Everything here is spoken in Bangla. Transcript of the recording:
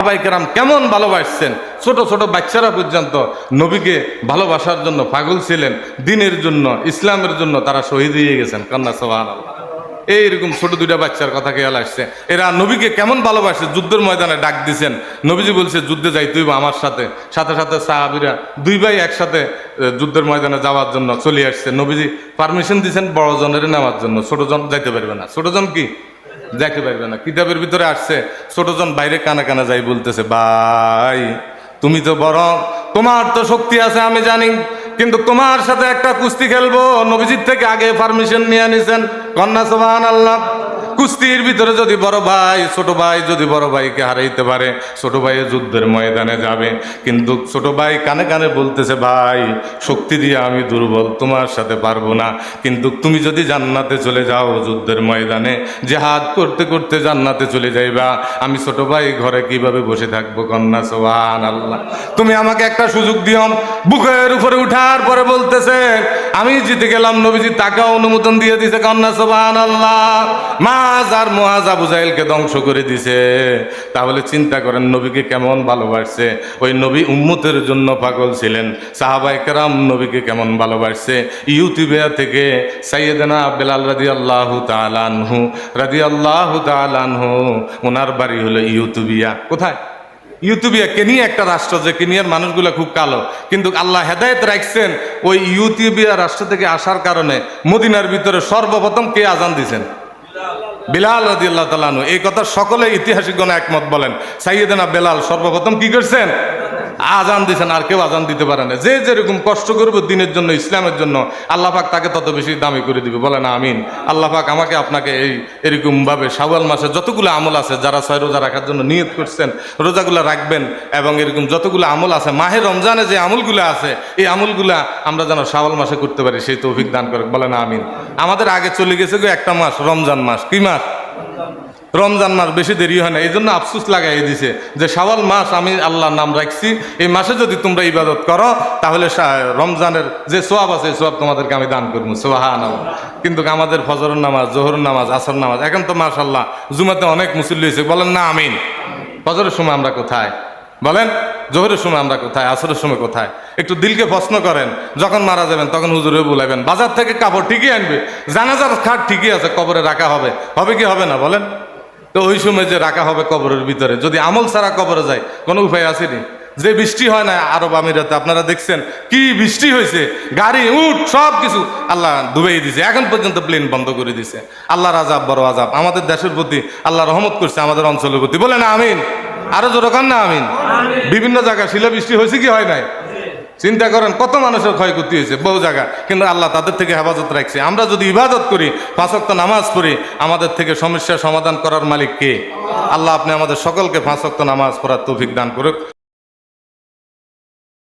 সাহাবাইকেরাম কেমন ভালোবাসছেন? ছোট ছোট বাচ্চারা পর্যন্ত নবীকে ভালোবাসার জন্য পাগল ছিলেন, দিনের জন্য, ইসলামের জন্য তারা শহীদ হয়ে গেছেন। কন্যা সোহান এইরকম ছোট দুইটা বাচ্চার কথা খেয়াল আসছে। এরা নবীকে কেমন ভালোবাসে? যুদ্ধের ময়দানে ডাক দিছেন। নবীজি বলছে, যুদ্ধে যাই, তুই আমার সাথে। সাথে সাথে সাহাবিরা দুই ভাই একসাথে যুদ্ধের ময়দানে যাওয়ার জন্য চলে আসছে। নবীজি পারমিশন দিছেন বড় জনের নেওয়ার জন্য। ছোট জন যাইতে পারবে না। ছোট জন কি? দেখতে পারবে না। কিতাবের ভিতরে আসছে ছোটজন বাইরে কানা কানা যাই বলতেছে, ভাই, তুমি তো বড় তোমার তো শক্তি আছে, আমি জানি, কিন্তু তোমার সাথে একটা কুস্তি খেলব। নবীজির থেকে আগে পারমিশন নিয়ে নিছেন। কন্যা সোহান আল্লাহ কুস্তির ভিতরে যদি বড় ভাই, ছোট ভাই যদি বড় ভাইকে হারাইতে পারে, ছোট ভাই যুদ্ধের ময়দানে যাবে। কিন্তু ছোট ভাই কানে কানে বলতেছে, ভাই, শক্তি দিয়ে আমি দুর্বল, তোমার সাথে পারব না। কিন্তু তুমি যদি জান্নাতে চলে যাও যুদ্ধের ময়দানে, জেহাদ করতে করতে জান্নাতে চলে যাইবা। আমি ছোট ভাই ঘরে কীভাবে বসে থাকব কন্যা? সোহান আল্লাহ তুমি আমাকে একটা সুযোগ দিও বুকের উপরে উঠার পরে বলতেছে আমি জিতে গেলাম নবীজি তাকে অনুমোদন দিয়ে দিছে কন্যা সোহান আল্লাহ মাজ আর মহাজ আবু জাহেলকে ধ্বংস করে দিছে। তাহলে চিন্তা করেন নবীকে কেমন ভালোবাসছে? ওই নবী উম্মতের জন্য পাগল ছিলেন। সাহাবাই কেরাম নবীকে কেমন ভালোবাসছে? ইউটিউবিয়া থেকে সাইয়েদানা বেলাল রাদি আল্লাহ তালানহু রাদি আল্লাহ তালানহু ওনার বাড়ি হলো ইউটিউবিয়া কোথায়? ইউটিউবিয়া কেনিয়া একটা রাষ্ট্র যে কেনিয়ার মানুষগুলো খুব কালো। কিন্তু আল্লাহ হেদায়ত রাখছেন ওই ইউটিউবিয়া রাষ্ট্র থেকে আসার কারণে মদিনার ভিতরে সর্বপ্রথম কে আজান দিছেন বিলাল রাজি আল্লাহ তালানু এই কথা সকলে ইতিহাসিকগণ একমত বলেন। সাইয়েদানা বেলাল সর্বপ্রথম কি করছেন? আজান দিছেন, আর কেউ আজান দিতে পারে না। যে যেরকম কষ্ট করবে দিনের জন্য, ইসলামের জন্য, আল্লাহ পাক তাকে তত বেশি দামি করে দিবে। বলে না, আমিন। আল্লাহ পাক আমাকে আপনাকে এই এরকম ভাবে শাওয়াল মাসে যতগুলো আমল আছে, যারা ছয় রোজা রাখার জন্য নিয়ত করছেন, রোজাগুলো রাখবেন এবং এরকম যতগুলো আমল আছে, মাহে রমজানে যে আমলগুলো আছে, এই আমলগুলা আমরা যেন শাওয়াল মাসে করতে পারি, সেই তৌফিক দান করে বলে না, আমিন। আমাদের আগে চলে গেছে গো একটা মাস, রমজান মাস। কি মাস? রমজান মাস বেশি দেরি হয় না, এই জন্য আফসুস লাগাই দিছে যে সাওয়াল মাস আমি আল্লাহর নাম রাখছি, এই মাসে যদি তোমরা ইবাদত করো, তাহলে রমজানের যে সোয়াব আছে সোয়াব তোমাদেরকে আমি দান করব সোহান কিন্তু আমাদের ফজরের নামাজ জোহর নামাজ আসর নামাজ, এখন তো মাশাল্লাহ জুমাতে অনেক মুসল্লি হয়েছে, বলেন না আমিন। ফজরের সময় আমরা কোথায়? বলেন, জোহরের সময় আমরা কোথায়, আসরের সময় কোথায়? একটু দিলকে প্রশ্ন করেন, যখন মারা যাবেন তখন হুজুরে বলাইবেন বাজার থেকে কাপড় ঠিকই আনবে, জানাজার খাট ঠিকই আছে, কবরে রাখা হবে হবে কি হবে না বলেন? তো ওই সময় যে রাখা হবে কবরের ভিতরে, যদি আমল ছাড়া কবরে যায়, কোনো উপায় আসেনি যে বৃষ্টি হয় না আরব আমিরাতে, আপনারা দেখছেন কি বৃষ্টি হয়েছে, গাড়ি উঠ সব কিছু আল্লাহ ডুবেই দিছে, এখন পর্যন্ত প্লেন বন্ধ করে দিছে। আল্লাহর আজাব বড় আজাব আমাদের দেশের প্রতি আল্লাহ রহমত করছে, আমাদের অঞ্চলের প্রতি। বলে না আমিন। আরও জোরকান না, আমিন। বিভিন্ন জায়গায় শিলাবৃষ্টি হয়েছে কি হয় নাই? চিন্তা করেন, কত মানুষের ক্ষয়ক্ষতি হয়েছে, বহু জায়গা কিন্তু আল্লাহ তাদের থেকে হেফাজত রাখছে। আমরা যদি ইবাদত করি ফাঁসক্ত নামাজ পড়ি, আমাদের থেকে সমস্যা সমাধান করার মালিক কে? আল্লাহ আপনি আমাদের সকলকে ফাঁসক্ত নামাজ পড়ার তৌফিক দান করুক।